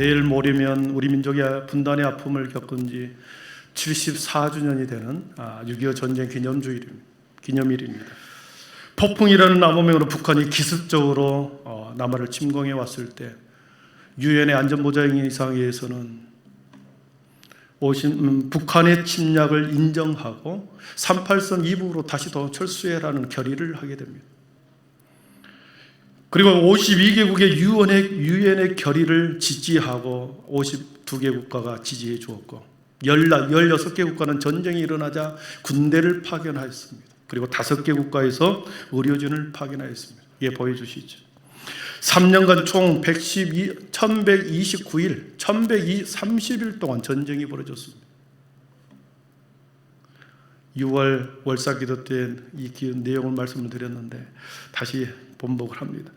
내일 모레면 우리 민족의 분단의 아픔을 겪은 지 74주년이 되는 6.25 전쟁 기념주일, 기념일입니다. 폭풍이라는 나무명으로 북한이 기습적으로 어, 남한을 침공해 왔을 때 유엔의 안전보장이상회에서는 오신 음, 북한의 침략을 인정하고 38선 이북으로 다시 더 철수해라는 결의를 하게 됩니다. 그리고 52개국의 유엔의, 유엔의 결의를 지지하고 52개 국가가 지지해 주었고 16개 국가는 전쟁이 일어나자 군대를 파견하였습니다. 그리고 5개 국가에서 의료진을 파견하였습니다. 이게 보여주시죠. 3년간 총 112, 1129일, 1130일 동안 전쟁이 벌어졌습니다. 6월 월사기도 때 이 내용을 말씀을 드렸는데 다시 번복을 합니다.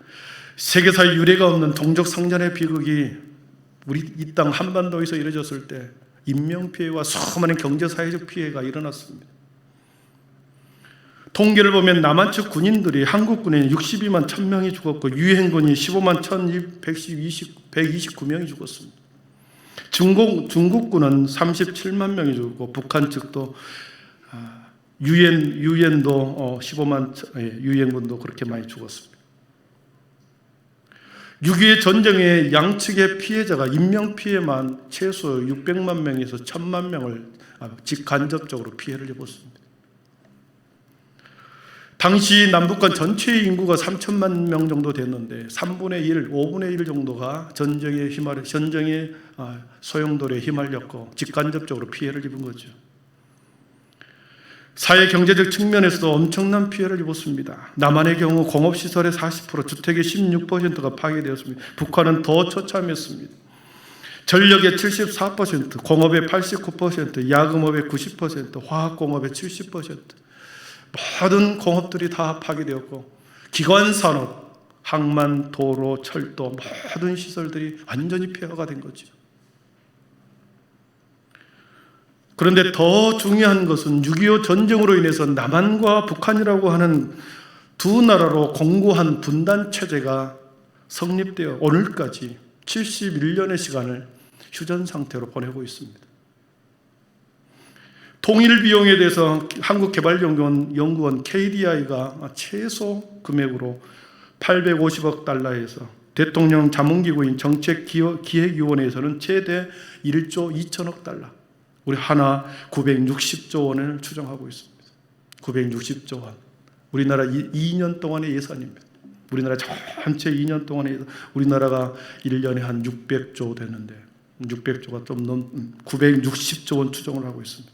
세계사에 유례가 없는 동족 상전의 비극이 우리 이 땅 한반도에서 이루어졌을 때 인명 피해와 수많은 경제 사회적 피해가 일어났습니다. 통계를 보면 남한 측 군인들이 한국 군인 62만 1000명이 죽었고 유엔군이 15만 1129명이 죽었습니다. 중국 중국군은 37만 명이 죽었고 북한 측도 아, 유엔 유엔도 15만 예, 유엔군도 그렇게 많이 죽었습니다. 6.25 전쟁의 양측의 피해자가 인명 피해만 최소 600만 명에서 1000만 명을 아, 직간접적으로 피해를 입었습니다. 당시 남북한 전체 인구가 3천만 명 정도 됐는데 3분의 1, 5분의 1 정도가 전쟁에 휘말 전쟁의 아, 소용돌이에 휘말렸고 직간접적으로 피해를 입은 거죠. 사회 경제적 측면에서도 엄청난 피해를 입었습니다. 남한의 경우 공업 시설의 40%, 주택의 16%가 파괴되었습니다. 북한은 더 처참했습니다. 전력의 74%, 공업의 89%, 야금업의 90%, 화학공업의 70%. 모든 공업들이 다 파괴되었고 기관 산업, 항만, 도로, 철도 모든 시설들이 완전히 폐허가 된 거죠. 그런데 더 중요한 것은 6.25 전쟁으로 인해서 남한과 북한이라고 하는 두 나라로 공고한 분단 체제가 성립되어 오늘까지 71년의 시간을 휴전 상태로 보내고 있습니다. 통일 비용에 대해서 한국개발연구원 연구원 KDI가 최소 금액으로 850억 달러에서 대통령 자문기구인 정책기획위원회에서는 최대 1조 2천억 달러, 우리 하나 960조 원을 추정하고 있습니다. 960조 원. 우리나라 2년 동안의 예산입니다. 우리나라 전체 2년 동안의 예산, 우리나라가 1년에 한 600조 되는데 600조가 좀 넘 960조 원 추정을 하고 있습니다.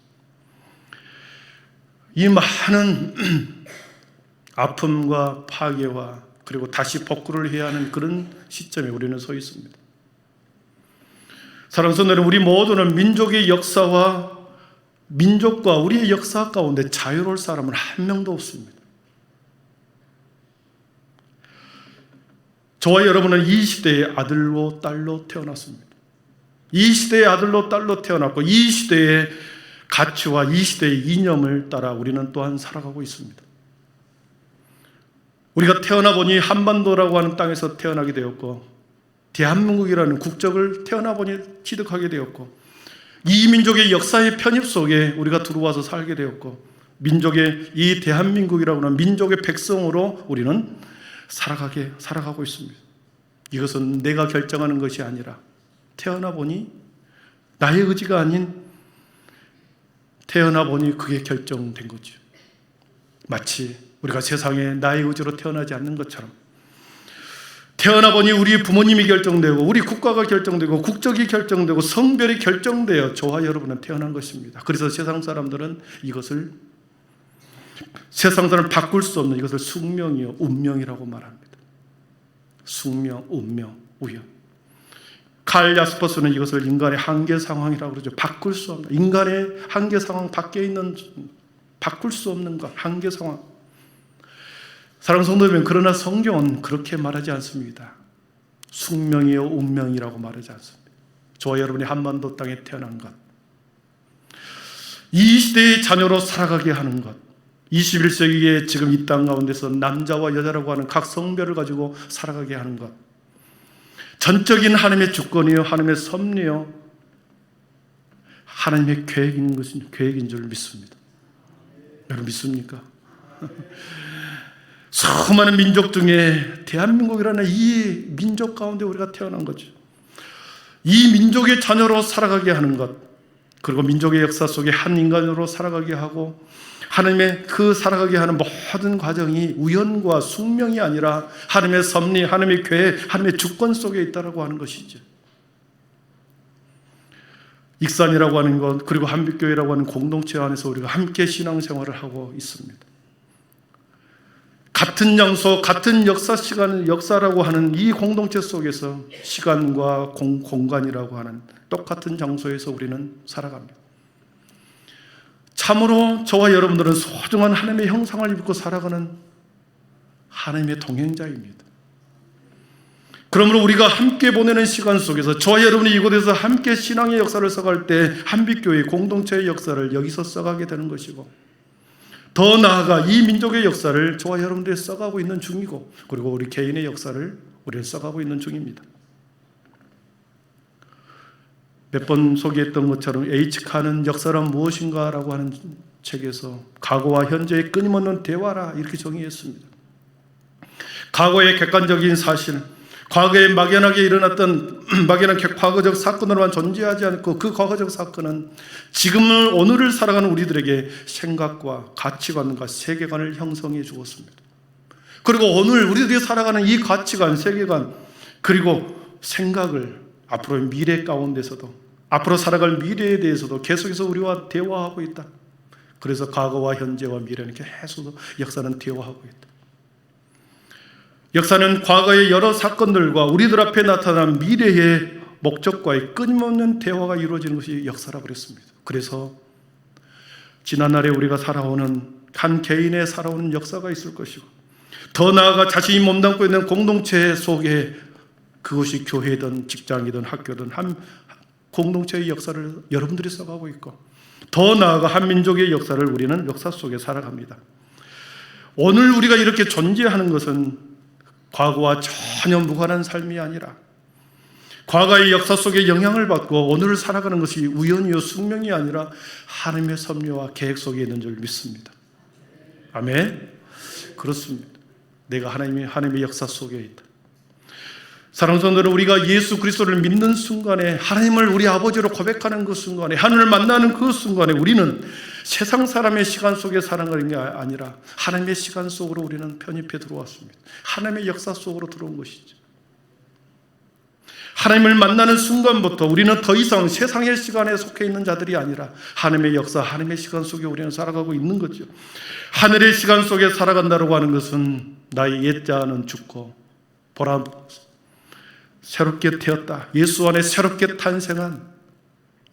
이 많은 아픔과 파괴와 그리고 다시 복구를 해야 하는 그런 시점에 우리는 서 있습니다. 사랑하는 성도들, 우리 모두는 민족의 역사와 민족과 우리의 역사 가운데 자유로울 사람은 한 명도 없습니다. 저와 여러분은 이 시대의 아들로 딸로 태어났습니다. 이 시대의 아들로 딸로 태어났고 이 시대의 가치와 이 시대의 이념을 따라 우리는 또한 살아가고 있습니다. 우리가 태어나 보니 한반도라고 하는 땅에서 태어나게 되었고 대한민국이라는 국적을 태어나 보니 취득하게 되었고 이 민족의 역사의 편입 속에 우리가 들어와서 살게 되었고 민족의 이 대한민국이라고 하는 민족의 백성으로 우리는 살아가게 살아가고 있습니다. 이것은 내가 결정하는 것이 아니라 태어나 보니 나의 의지가 아닌 태어나 보니 그게 결정된 거죠. 마치 우리가 세상에 나의 의지로 태어나지 않는 것처럼 태어나 보니 우리 부모님이 결정되고 우리 국가가 결정되고 국적이 결정되고 성별이 결정되어 저와 여러분은 태어난 것입니다. 그래서 세상 사람들은 이것을 세상 사람 바꿀 수 없는 이것을 숙명이요 운명이라고 말합니다. 숙명, 운명, 우연. 칼 야스퍼스는 이것을 인간의 한계 상황이라고 그러죠. 바꿀 수 없는 인간의 한계 상황 밖에 있는 바꿀 수 없는 것 한계 상황. 사랑 성도면 그러나 성경은 그렇게 말하지 않습니다. 숙명이요 운명이라고 말하지 않습니다. 저와 여러분이 한반도 땅에 태어난 것. 이 시대의 자녀로 살아가게 하는 것. 21세기에 지금 이 땅 가운데서 남자와 여자라고 하는 각 성별을 가지고 살아가게 하는 것. 전적인 하나님의 주권이요, 하나님의 섭리요, 하나님의 계획인 것인 계획인 줄 믿습니다. 여러분 믿습니까? 수많은 민족 중에 대한민국이라는 이 민족 가운데 우리가 태어난 거죠. 이 민족의 자녀로 살아가게 하는 것, 그리고 민족의 역사 속에 한 인간으로 살아가게 하고 하나님의 그 살아가게 하는 모든 과정이 우연과 숙명이 아니라 하나님의 섭리, 하나님의 계획, 하나님의 주권 속에 있다라고 하는 것이죠. 익산이라고 하는 것, 그리고 한빛교회라고 하는 공동체 안에서 우리가 함께 신앙생활을 하고 있습니다. 같은 장소, 같은 역사 시간, 역사라고 하는 이 공동체 속에서 시간과 공, 공간이라고 하는 똑같은 장소에서 우리는 살아갑니다. 참으로 저와 여러분들은 소중한 하나님의 형상을 입고 살아가는 하나님의 동행자입니다. 그러므로 우리가 함께 보내는 시간 속에서 저와 여러분이 이곳에서 함께 신앙의 역사를 써갈 때 한빛교회 공동체의 역사를 여기서 써가게 되는 것이고 더 나아가 이 민족의 역사를 저와 여러분들이 써가고 있는 중이고 그리고 우리 개인의 역사를 우리는 써가고 있는 중입니다. 몇 번 소개했던 것처럼 H 칸은 역사란 무엇인가라고 하는 책에서 과거와 현재의 끊임없는 대화라 이렇게 정의했습니다. 과거의 객관적인 사실, 과거에 막연하게 일어났던 막연한 과거적 사건으로만 존재하지 않고 그 과거적 사건은 지금을 오늘을 살아가는 우리들에게 생각과 가치관과 세계관을 형성해 주었습니다. 그리고 오늘 우리들이 살아가는 이 가치관, 세계관 그리고 생각을 앞으로의 미래 가운데서도 앞으로 살아갈 미래에 대해서도 계속해서 우리와 대화하고 있다. 그래서 과거와 현재와 미래는 계속 역사는 대화하고 있다. 역사는 과거의 여러 사건들과 우리들 앞에 나타난 미래의 목적과의 끊임없는 대화가 이루어지는 것이 역사라고 그랬습니다. 그래서 지난날에 우리가 살아오는 한 개인의 살아오는 역사가 있을 것이고 더 나아가 자신이 몸담고 있는 공동체 속에 그것이 교회든 직장이든 학교든 한 공동체의 역사를 여러분들이 써가고 있고 더 나아가 한민족의 역사를 우리는 역사 속에 살아갑니다. 오늘 우리가 이렇게 존재하는 것은 과거와 전혀 무관한 삶이 아니라 과거의 역사 속에 영향을 받고 오늘을 살아가는 것이 우연이요 숙명이 아니라 하나님의 섭리와 계획 속에 있는 줄 믿습니다. 아멘. 그렇습니다. 내가 하나님의 하나님의 역사 속에 있다. 사랑하는 성도는 우리가 예수 그리스도를 믿는 순간에 하나님을 우리 아버지로 고백하는 그 순간에 하늘을 만나는 그 순간에 우리는 세상 사람의 시간 속에 살아가는 게 아니라 하나님의 시간 속으로 우리는 편입해 들어왔습니다. 하나님의 역사 속으로 들어온 것이죠. 하나님을 만나는 순간부터 우리는 더 이상 세상의 시간에 속해 있는 자들이 아니라 하나님의 역사, 하나님의 시간 속에 우리는 살아가고 있는 거죠. 하늘의 시간 속에 살아간다고 하는 것은 나의 옛자는 죽고 보라 새롭게 되었다. 예수 안에 새롭게 탄생한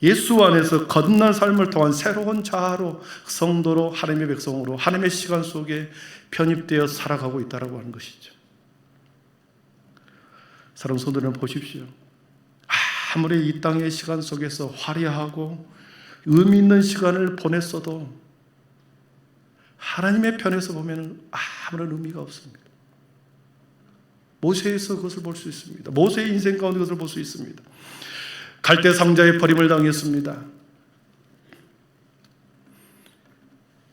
예수 안에서 거듭난 삶을 통한 새로운 자아로 성도로 하나님의 백성으로 하나님의 시간 속에 편입되어 살아가고 있다라고 하는 것이죠. 사랑 성도는 보십시오. 아무리 이 땅의 시간 속에서 화려하고 의미 있는 시간을 보냈어도 하나님의 편에서 보면 아무런 의미가 없습니다. 모세에서 그것을 볼 수 있습니다. 모세의 인생 가운데 그것을 볼 수 있습니다. 갈대 상자에 버림을 당했습니다.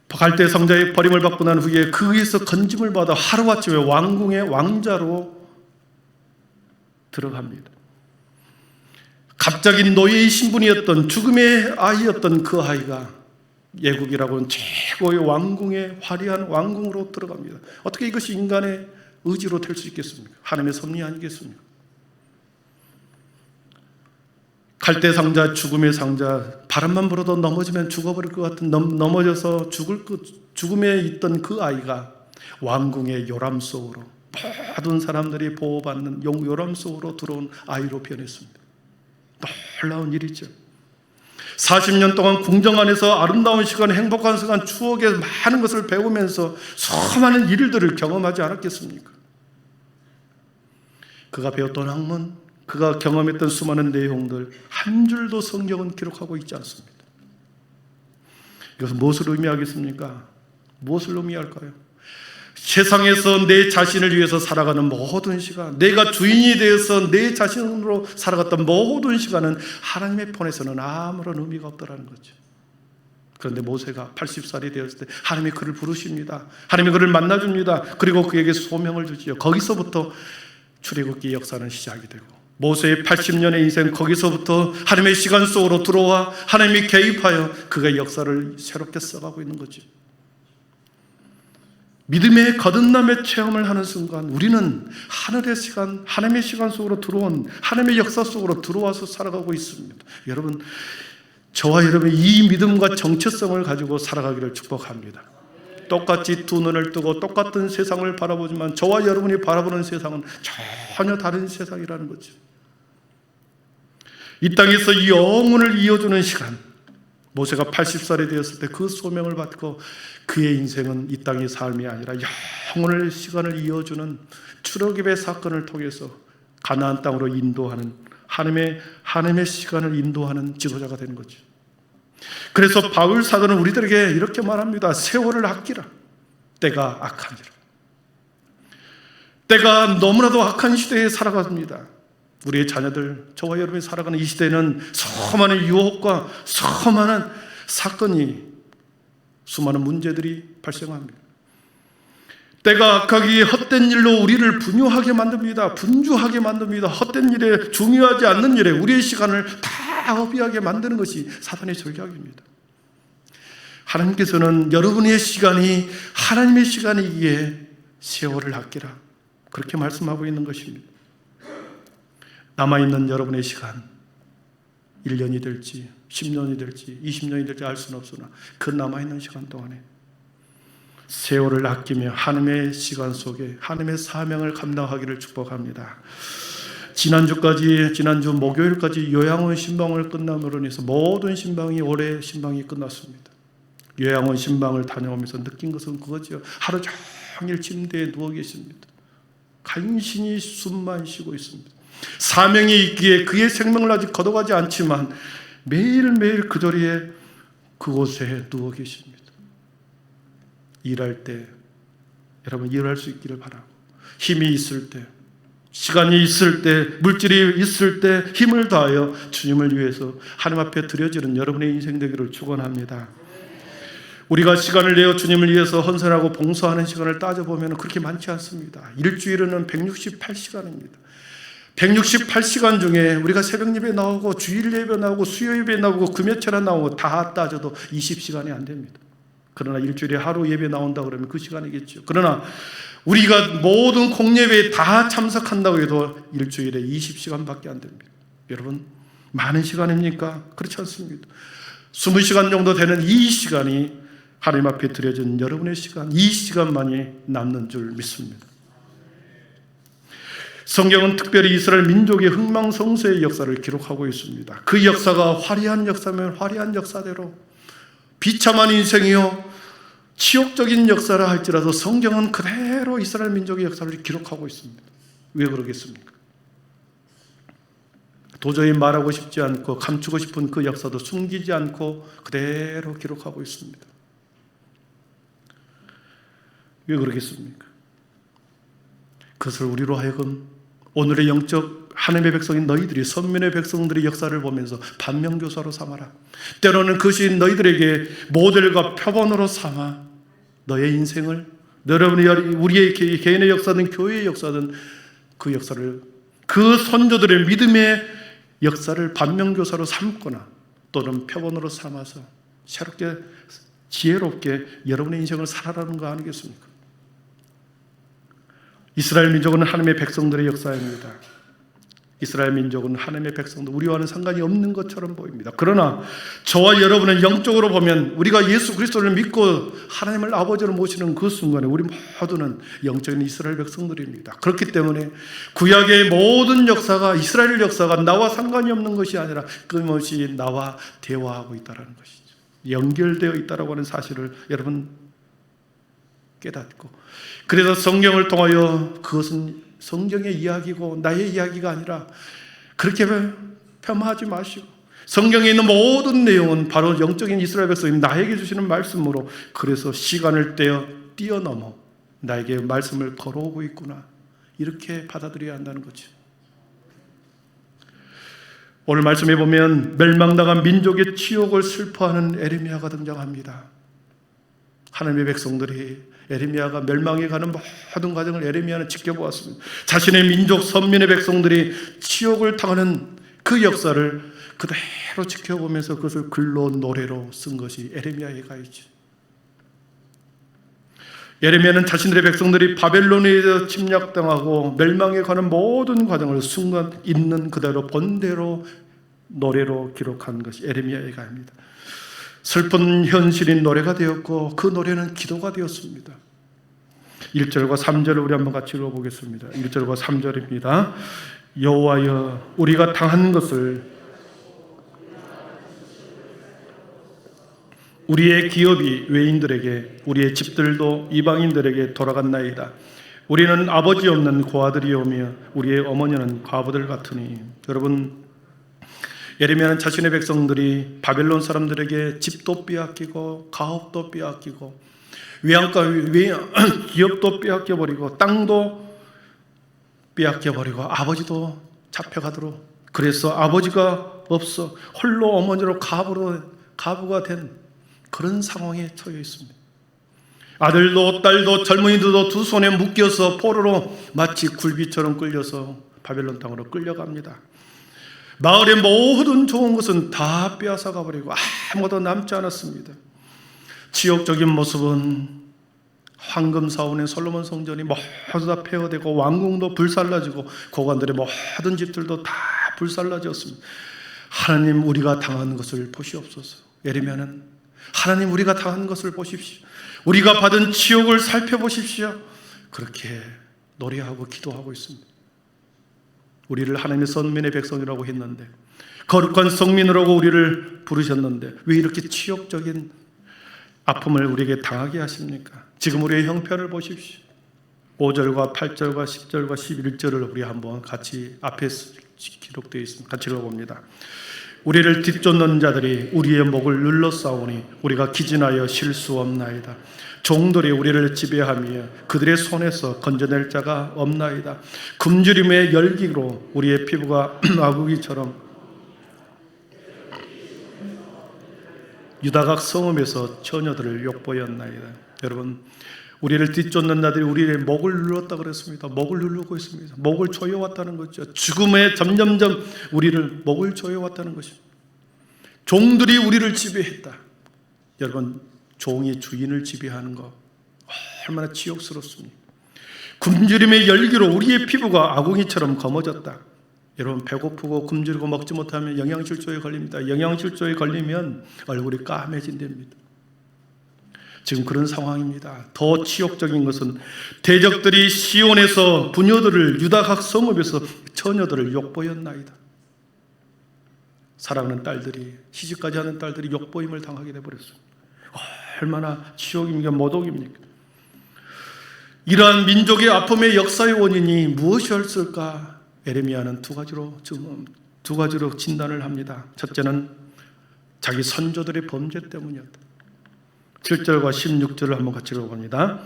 갈대 상자에 버림을 받고 난 후에 그 위에서 건짐을 받아 하루아침에 왕궁의 왕자로 들어갑니다. 갑자기 노예의 신분이었던 죽음의 아이였던 그 아이가 예국이라고 하는 최고의 왕궁의 화려한 왕궁으로 들어갑니다. 어떻게 이것이 인간의 의지로 될 수 있겠습니까? 하나님의 섭리 아니겠습니까? 갈대 상자, 죽음의 상자, 바람만 불어도 넘어지면 죽어버릴 것 같은 넘, 넘어져서 죽을 것, 죽음에 있던 그 아이가 왕궁의 요람 속으로 모든 사람들이 보호받는 용 요람 속으로 들어온 아이로 변했습니다. 놀라운 일이죠. 40년 동안 궁정 안에서 아름다운 시간, 행복한 시간, 추억의 많은 것을 배우면서 수많은 일들을 경험하지 않았겠습니까? 그가 배웠던 학문, 그가 경험했던 수많은 내용들 한 줄도 성경은 기록하고 있지 않습니다. 이것은 무엇을 의미하겠습니까? 무엇을 의미할까요? 세상에서 내 자신을 위해서 살아가는 모든 시간, 내가 주인이 되어서 내 자신으로 살아갔던 모든 시간은 하나님의 편에서는 아무런 의미가 없더라는 거죠. 그런데 모세가 80살이 되었을 때 하나님이 그를 부르십니다. 하나님이 그를 만나줍니다. 그리고 그에게 소명을 주지요. 거기서부터 출애굽기 역사는 시작이 되고 모세의 80년의 인생 거기서부터 하나님의 시간 속으로 들어와 하나님이 개입하여 그가 역사를 새롭게 써가고 있는 거죠. 믿음의 거듭남의 체험을 하는 순간 우리는 하늘의 시간, 하나님의 시간 속으로 들어온 하나님의 역사 속으로 들어와서 살아가고 있습니다. 여러분, 저와 여러분이 이 믿음과 정체성을 가지고 살아가기를 축복합니다. 똑같이 두 눈을 뜨고 똑같은 세상을 바라보지만 저와 여러분이 바라보는 세상은 전혀 다른 세상이라는 거죠. 이 땅에서 영혼을 이어주는 시간, 모세가 80살이 되었을 때 그 소명을 받고 그의 인생은 이 땅의 삶이 아니라 영혼을 시간을 이어주는 출애굽의 사건을 통해서 가나안 땅으로 인도하는 하나님의 하나님의 시간을 인도하는 지도자가 되는 거죠. 그래서 바울 사도는 우리들에게 이렇게 말합니다. 세월을 아끼라. 때가 악하니라. 때가 너무나도 악한 시대에 살아갑니다. 우리의 자녀들, 저와 여러분이 살아가는 이 시대는 수많은 유혹과 수많은 사건이 수많은 문제들이 발생합니다. 때가 악하기에 헛된 일로 우리를 분유하게 만듭니다. 분주하게 만듭니다. 헛된 일에 중요하지 않는 일에 우리의 시간을 다 허비하게 만드는 것이 사탄의 전략입니다. 하나님께서는 여러분의 시간이 하나님의 시간이기에 세월을 아끼라. 그렇게 말씀하고 있는 것입니다. 남아있는 여러분의 시간, 1년이 될지, 10년이 될지, 20년이 될지 알 수는 없으나 그 남아있는 시간 동안에 세월을 아끼며 하나님의 시간 속에 하나님의 사명을 감당하기를 축복합니다. 지난주까지 지난주 목요일까지 요양원 신방을 끝남으로 인해서 모든 신방이 올해 신방이 끝났습니다. 요양원 신방을 다녀오면서 느낀 것은 그거죠. 하루 종일 침대에 누워 계십니다. 간신히 숨만 쉬고 있습니다. 사명이 있기에 그의 생명을 아직 거둬가지 않지만 매일매일 그 자리에 그곳에 누워 계십니다. 일할 때 여러분 일할 수 있기를 바라고 힘이 있을 때 시간이 있을 때 물질이 있을 때 힘을 다하여 주님을 위해서 하나님 앞에 드려지는 여러분의 인생 되기를 축원합니다. 우리가 시간을 내어 주님을 위해서 헌선하고 봉사하는 시간을 따져보면 그렇게 많지 않습니다. 일주일에는 168시간입니다. 168시간 중에 우리가 새벽 예배 나오고 주일 예배 나오고 수요 예배 나오고 금요철에 나오고 다 따져도 20시간이 안 됩니다. 그러나 일주일에 하루 예배 나온다 그러면 그 시간이겠죠. 그러나 우리가 모든 공예배에 다 참석한다고 해도 일주일에 20시간밖에 안 됩니다. 여러분 많은 시간입니까? 그렇지 않습니다. 20시간 정도 되는 이 시간이 하나님 앞에 드려진 여러분의 시간, 이 시간만이 남는 줄 믿습니다. 성경은 특별히 이스라엘 민족의 흥망성쇠의 역사를 기록하고 있습니다. 그 역사가 화려한 역사면 화려한 역사대로 비참한 인생이요 치욕적인 역사라 할지라도 성경은 그대로 이스라엘 민족의 역사를 기록하고 있습니다. 왜 그러겠습니까? 도저히 말하고 싶지 않고 감추고 싶은 그 역사도 숨기지 않고 그대로 기록하고 있습니다. 왜 그러겠습니까? 그것을 우리로 하여금 오늘의 영적 하나님의 백성인 너희들이 선민의 백성들의 역사를 보면서 반면교사로 삼아라. 때로는 그것이 너희들에게 모델과 표본으로 삼아 너의 인생을 여러분의 우리의 개인의 역사든 교회의 역사든 그 역사를 그 선조들의 믿음의 역사를 반면교사로 삼거나 또는 표본으로 삼아서 새롭게 지혜롭게 여러분의 인생을 살아라는 거 아니겠습니까? 이스라엘 민족은 하나님의 백성들의 역사입니다. 이스라엘 민족은 하나님의 백성들, 우리와는 상관이 없는 것처럼 보입니다. 그러나 저와 여러분은 영적으로 보면 우리가 예수 그리스도를 믿고 하나님을 아버지로 모시는 그 순간에 우리 모두는 영적인 이스라엘 백성들입니다. 그렇기 때문에 구약의 모든 역사가 이스라엘 역사가 나와 상관이 없는 것이 아니라 끊임없이 나와 대화하고 있다는 것이죠. 연결되어 있다라고 하는 사실을 여러분 깨닫고 그래서 성경을 통하여 그것은 성경의 이야기고 나의 이야기가 아니라 그렇게 폄하하지 마시고 성경에 있는 모든 내용은 바로 영적인 이스라엘 백성이 나에게 주시는 말씀으로 그래서 시간을 떼어 뛰어넘어 나에게 말씀을 걸어오고 있구나. 이렇게 받아들여야 한다는 거죠. 오늘 말씀해 보면 멸망당한 민족의 치욕을 슬퍼하는 에레미야가 등장합니다. 하나님의 백성들이 에레미야가 멸망해 가는 모든 과정을 에레미야는 지켜보았습니다. 자신의 민족 선민의 백성들이 치욕을 당하는 그 역사를 그대로 지켜보면서 그것을 글로 노래로 쓴 것이 에레미야의 가이죠. 예레미야는 자신들의 백성들이 바벨론에 침략당하고 멸망해 가는 모든 과정을 순간 있는 그대로 본대로 노래로 기록한 것이 예레미야의 가입니다. 슬픈 현실인 노래가 되었고 그 노래는 기도가 되었습니다. 1절과 3절을 우리 한번 같이 읽어보겠습니다. 1절과 3절입니다. 여호와여 우리가 당한 것을 우리의 기업이 외인들에게 우리의 집들도 이방인들에게 돌아갔나이다. 우리는 아버지 없는 고아들이오며 우리의 어머니는 과부들 같으니 여러분 예레미야는 자신의 백성들이 바벨론 사람들에게 집도 빼앗기고 가업도 빼앗기고 외양가 외 기업도 빼앗겨 버리고 땅도 빼앗겨 버리고 아버지도 잡혀가도록 그래서 아버지가 없어 홀로 어머니로 가부로 가부가 된 그런 상황에 처해 있습니다. 아들도 딸도 젊은이들도 두 손에 묶여서 포로로 마치 굴비처럼 끌려서 바벨론 땅으로 끌려갑니다. 마을의 모든 좋은 것은 다 빼앗아가 버리고 아무도 남지 않았습니다. 지역적인 모습은 황금 사원의 솔로몬 성전이 모두 다 폐허되고 왕궁도 불살라지고 고관들의 모든 집들도 다 불살라졌습니다. 하나님 우리가 당한 것을 보시옵소서. 예레미야는 하나님 우리가 당한 것을 보십시오. 우리가 받은 치욕을 살펴보십시오. 그렇게 노래하고 기도하고 있습니다. 우리를 하나님의 선민의 백성이라고 했는데 거룩한 성민으라고 우리를 부르셨는데 왜 이렇게 치욕적인 아픔을 우리에게 당하게 하십니까? 지금 우리의 형편을 보십시오. 5절과 8절과 10절과 11절을 우리 한번 같이 앞에 기록되어 있습니다. 같이 읽어봅니다. 우리를 뒤쫓는 자들이 우리의 목을 눌러 싸우니 우리가 기진하여 쉴수 없나이다. 종들이 우리를 지배하며 그들의 손에서 건져낼 자가 없나이다. 굶주림의 열기로 우리의 피부가 아구기처럼 유다각 성읍에서 처녀들을 욕보였나이다. 여러분, 우리를 뒤쫓는 자들이 우리의 목을 눌렀다 그랬습니다. 목을 누르고 있습니다. 목을 조여왔다는 거죠. 죽음에 점점점 우리를 목을 조여왔다는 것입니다. 종들이 우리를 지배했다. 여러분, 종이 주인을 지배하는 거 얼마나 치욕스럽습니까? 굶주림의 열기로 우리의 피부가 아궁이처럼 검어졌다. 여러분 배고프고 굶주리고 먹지 못하면 영양실조에 걸립니다. 영양실조에 걸리면 얼굴이 까매진답니다. 지금 그런 상황입니다. 더 치욕적인 것은 대적들이 시온에서 부녀들을 유다각 성읍에서 처녀들을 욕보였나이다. 사랑하는 딸들이 시집까지 하는 딸들이 욕보임을 당하게 되버렸습니다. 얼마나 치욕입니까? 모독입니까? 이러한 민족의 아픔의 역사의 원인이 무엇이었을까? 에레미야는 두 가지로 두 가지로 진단을 합니다. 첫째는 자기 선조들의 범죄 때문이었다. 7절과 16절을 한번 같이 읽어봅니다.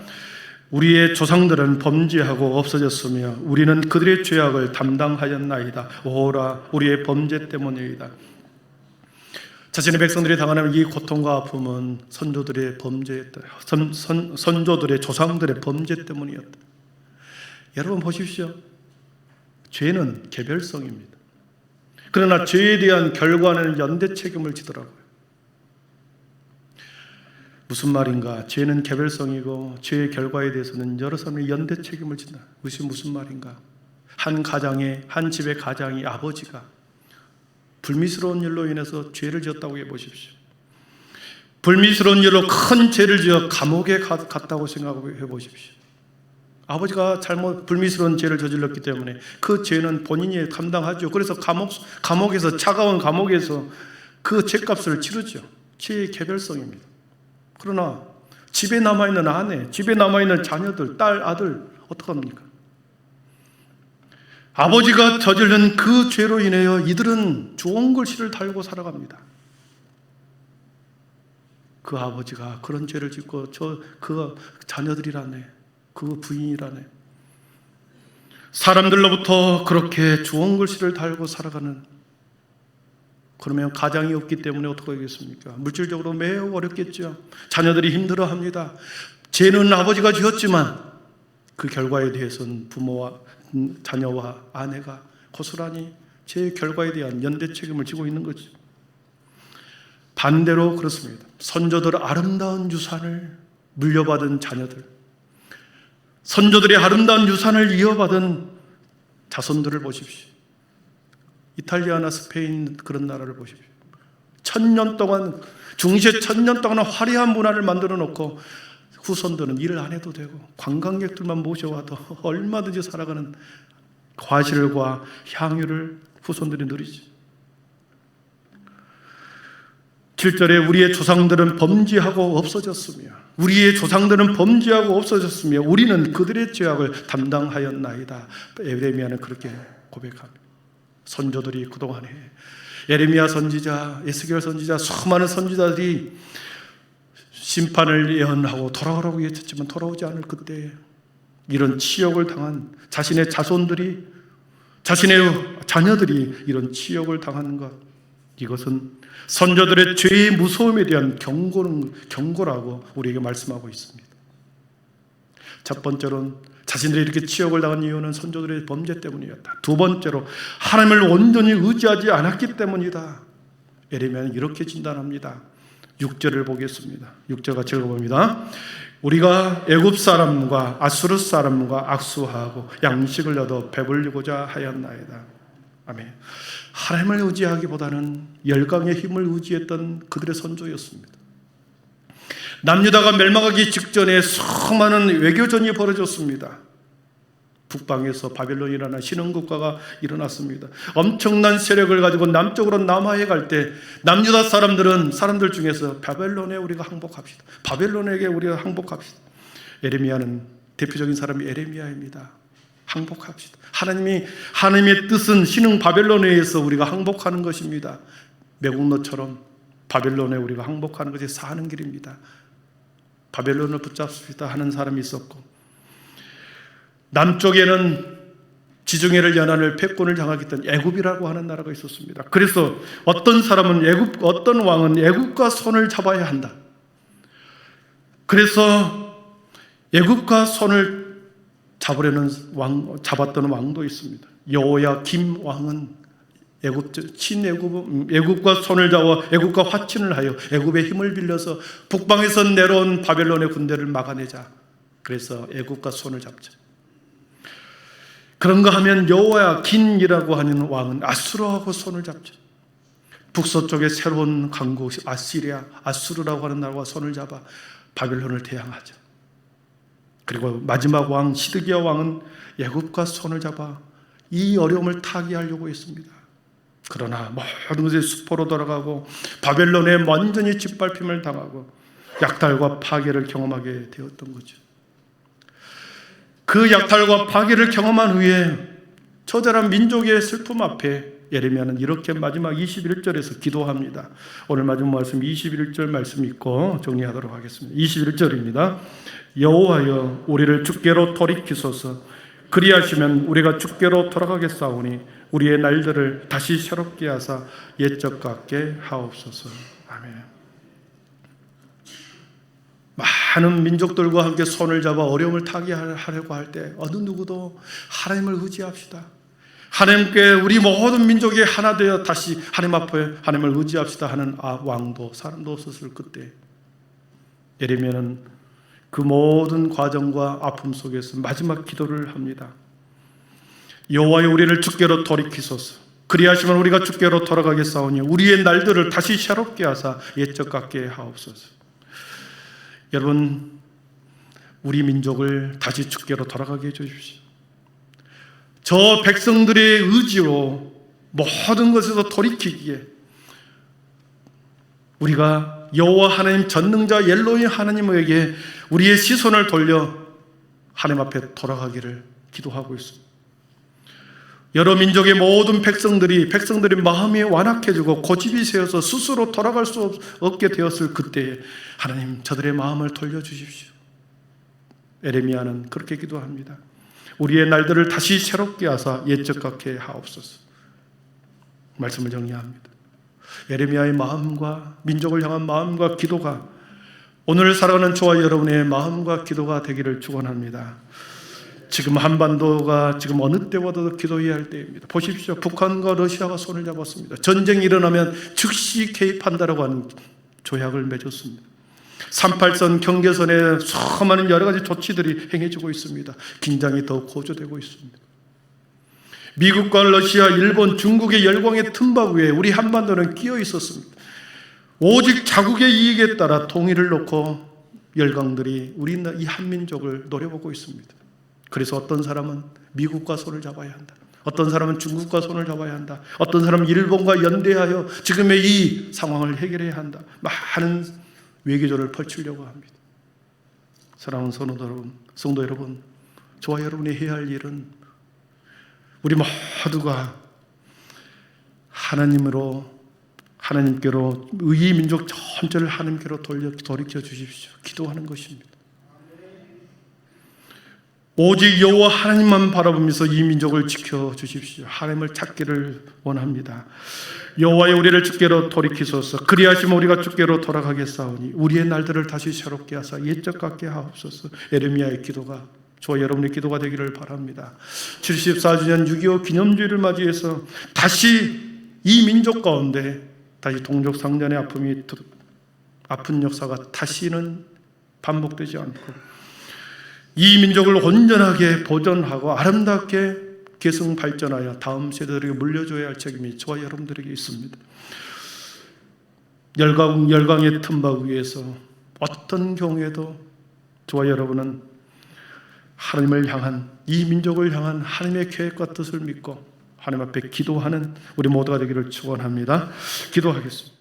우리의 조상들은 범죄하고 없어졌으며 우리는 그들의 죄악을 담당하였나이다. 오라 우리의 범죄 때문이다. 자신의 백성들이 당하는 이 고통과 아픔은 선조들의 범죄였다. 선, 선, 선조들의 조상들의 범죄 때문이었다. 여러분 보십시오. 죄는 개별성입니다. 그러나 죄에 대한 결과는 연대 책임을 지더라고요. 무슨 말인가? 죄는 개별성이고 죄의 결과에 대해서는 여러 사람이 연대 책임을 진다. 그것이 무슨 말인가? 한 가장의 한 집의 가장이 아버지가 불미스러운 일로 인해서 죄를 지었다고 해 보십시오. 불미스러운 일로 큰 죄를 지어 감옥에 갔다고 생각해 보십시오. 아버지가 잘못 불미스러운 죄를 저질렀기 때문에 그 죄는 본인이 감당하죠. 그래서 감옥 감옥에서 차가운 감옥에서 그 죄값을 치르죠. 죄의 개별성입니다. 그러나 집에 남아 있는 아내, 집에 남아 있는 자녀들, 딸, 아들 어떡합니까? 아버지가 저지른 그 죄로 인하여 이들은 좋은 글씨를 달고 살아갑니다. 그 아버지가 그런 죄를 짓고 저 그 자녀들이라네. 그 부인이라네. 사람들로부터 그렇게 주홍 글씨를 달고 살아가는 그러면 가장이 없기 때문에 어떻게 하겠습니까? 물질적으로 매우 어렵겠죠. 자녀들이 힘들어 합니다. 죄는 아버지가 지었지만 그 결과에 대해서는 부모와 음, 자녀와 아내가 고스란히 제 결과에 대한 연대 책임을 지고 있는 거죠. 반대로 그렇습니다. 선조들 아름다운 유산을 물려받은 자녀들, 선조들의 아름다운 유산을 이어받은 자손들을 보십시오. 이탈리아나 스페인 그런 나라를 보십시오. 천년 동안 중세 천년 동안 화려한 문화를 만들어 놓고 후손들은 일을 안 해도 되고 관광객들만 모셔와도 얼마든지 살아가는 과실과 향유를 후손들이 누리지. 7절에 우리의 조상들은 범죄하고 없어졌으며 우리의 조상들은 범죄하고 없어졌으며 우리는 그들의 죄악을 담당하였나이다. 에레미야는 그렇게 고백합니다. 선조들이 그동안에 예레미야 선지자, 에스겔 선지자, 수많은 선지자들이 심판을 예언하고 돌아오라고 외쳤지만 돌아오지 않을 그때 이런 치욕을 당한 자신의 자손들이 자신의 자녀들이 이런 치욕을 당하는 것 이것은 선조들의 죄의 무서움에 대한 경고는 경고라고 우리에게 말씀하고 있습니다. 첫 번째로는 자신들이 이렇게 치욕을 당한 이유는 선조들의 범죄 때문이었다. 두 번째로 하나님을 온전히 의지하지 않았기 때문이다. 에레미야는 이렇게 진단합니다. 6절을 보겠습니다. 6절 같이 읽어봅니다. 우리가 애굽 사람과 아수르 사람과 악수하고 양식을 얻어 배불리고자 하였나이다. 아멘. 하나님을 의지하기보다는 열강의 힘을 의지했던 그들의 선조였습니다. 남유다가 멸망하기 직전에 수많은 외교전이 벌어졌습니다. 북방에서 바벨론이라는 신흥국가가 일어났습니다. 엄청난 세력을 가지고 남쪽으로 남하해 갈때 남유다 사람들은 사람들 중에서 바벨론에 우리가 항복합시다. 바벨론에게 우리가 항복합시다. 에레미야는 대표적인 사람이 에레미야입니다. 항복합시다. 하나님이 하나님의 뜻은 신흥 바벨론에 의해서 우리가 항복하는 것입니다. 매국노처럼 바벨론에 우리가 항복하는 것이 사는 길입니다. 바벨론을 붙잡습시다 하는 사람이 있었고 남쪽에는 지중해를 연안을 패권을 향하겠던 애굽이라고 하는 나라가 있었습니다. 그래서 어떤 사람은 애굽 어떤 왕은 애굽과 손을 잡아야 한다. 그래서 애굽과 손을 잡으려는 왕 잡았던 왕도 있습니다. 여호야 김 왕은 애굽 친애굽 애굽과 손을 잡아 애굽과 화친을 하여 애굽의 힘을 빌려서 북방에서 내려온 바벨론의 군대를 막아내자. 그래서 애굽과 손을 잡자. 그런가 하면 여호야 긴이라고 하는 왕은 아수르하고 손을 잡죠. 북서쪽에 새로운 강국 아시리아 아수르라고 하는 나라와 손을 잡아 바벨론을 대항하죠. 그리고 마지막 왕 시드기야 왕은 애굽과 손을 잡아 이 어려움을 타개하려고 했습니다. 그러나 모든 것이 수포로 돌아가고 바벨론에 완전히 짓밟힘을 당하고 약탈과 파괴를 경험하게 되었던 거죠. 그 약탈과 파괴를 경험한 후에 처절한 민족의 슬픔 앞에 예레미야는 이렇게 마지막 21절에서 기도합니다. 오늘 마지막 말씀 21절 말씀 읽고 정리하도록 하겠습니다. 21절입니다. 여호와여 우리를 주께로 돌이키소서 그리하시면 우리가 주께로 돌아가겠사오니 우리의 날들을 다시 새롭게 하사 옛적 같게 하옵소서. 아멘. 많은 민족들과 함께 손을 잡아 어려움을 타개하려고 할 때 어느 누구도 하나님을 의지합시다. 하나님께 우리 모든 민족이 하나 되어 다시 하나님 앞에 하나님을 의지합시다 하는 아, 왕도 사람도 없었을 그때 예레미야는 그 모든 과정과 아픔 속에서 마지막 기도를 합니다. 여호와여 우리를 주께로 돌이키소서. 그리하시면 우리가 주께로 돌아가겠사오니 우리의 날들을 다시 새롭게 하사 옛적 같게 하옵소서. 여러분 우리 민족을 다시 주께로 돌아가게 해 주십시오. 저 백성들의 의지로 모든 것에서 돌이키기에 우리가 여호와 하나님 전능자 옐로이 하나님에게 우리의 시선을 돌려 하나님 앞에 돌아가기를 기도하고 있습니다. 여러 민족의 모든 백성들이 백성들의 마음이 완악해지고 고집이 세어서 스스로 돌아갈 수 없게 되었을 그때에 하나님 저들의 마음을 돌려 주십시오. 에레미야는 그렇게 기도합니다. 우리의 날들을 다시 새롭게 하사 옛적 같게 하옵소서. 말씀을 정리합니다. 에레미야의 마음과 민족을 향한 마음과 기도가 오늘 살아가는 저와 여러분의 마음과 기도가 되기를 축원합니다. 지금 한반도가 지금 어느 때보다도 기도해야 할 때입니다. 보십시오. 북한과 러시아가 손을 잡았습니다. 전쟁이 일어나면 즉시 개입한다라고 하는 조약을 맺었습니다. 38선 경계선에 수많은 여러 가지 조치들이 행해지고 있습니다. 긴장이 더 고조되고 있습니다. 미국과 러시아, 일본, 중국의 열광의 틈바 위에 우리 한반도는 끼어 있었습니다. 오직 자국의 이익에 따라 통일을 놓고 열강들이 우리 이 한민족을 노려보고 있습니다. 그래서 어떤 사람은 미국과 손을 잡아야 한다. 어떤 사람은 중국과 손을 잡아야 한다. 어떤 사람은 일본과 연대하여 지금의 이 상황을 해결해야 한다. 많은 외교전을 펼치려고 합니다. 사랑하는 성도 여러분, 성도 여러분, 저와 여러분이 해야 할 일은 우리 모두가 하나님으로 하나님께로 의 민족 전체를 하나님께로 돌려 돌이켜 주십시오. 기도하는 것입니다. 오직 여호와 하나님만 바라보면서 이 민족을 지켜 주십시오. 하나님을 찾기를 원합니다. 여호와의 우리를 주께로 돌이키소서. 그리하시면 우리가 주께로 돌아가겠사오니 우리의 날들을 다시 새롭게 하사 옛적 같게 하옵소서. 에르미야의 기도가 저와 여러분의 기도가 되기를 바랍니다. 74주년 6.25 기념주의를 맞이해서 다시 이 민족 가운데 다시 동족 상전의 아픔이 아픈 역사가 다시는 반복되지 않고 이 민족을 온전하게 보존하고 아름답게 계승 발전하여 다음 세대들에게 물려줘야 할 책임이 저와 여러분들에게 있습니다. 열강 열강의 틈바 위에서 어떤 경우에도 저와 여러분은 하나님을 향한 이 민족을 향한 하나님의 계획과 뜻을 믿고 하나님 앞에 기도하는 우리 모두가 되기를 축원합니다. 기도하겠습니다.